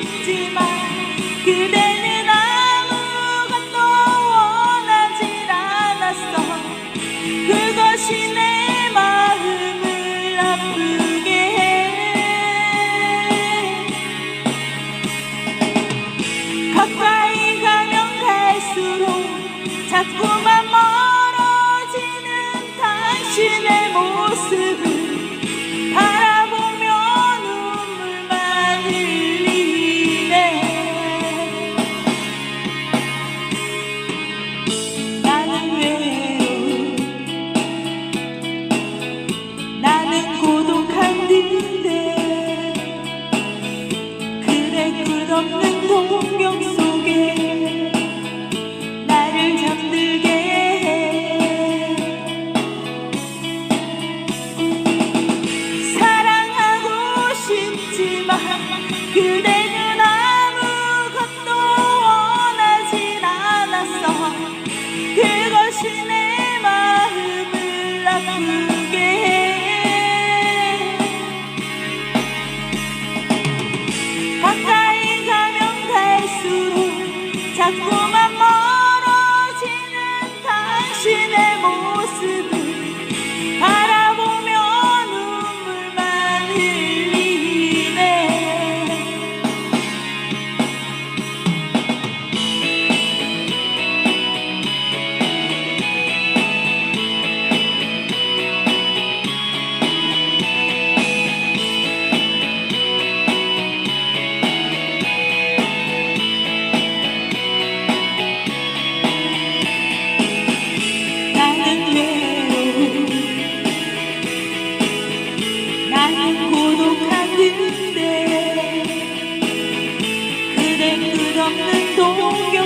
잊지 마 그대 ดอกนั้นคงยงส 자꾸만 멀어지는 당신의 能懂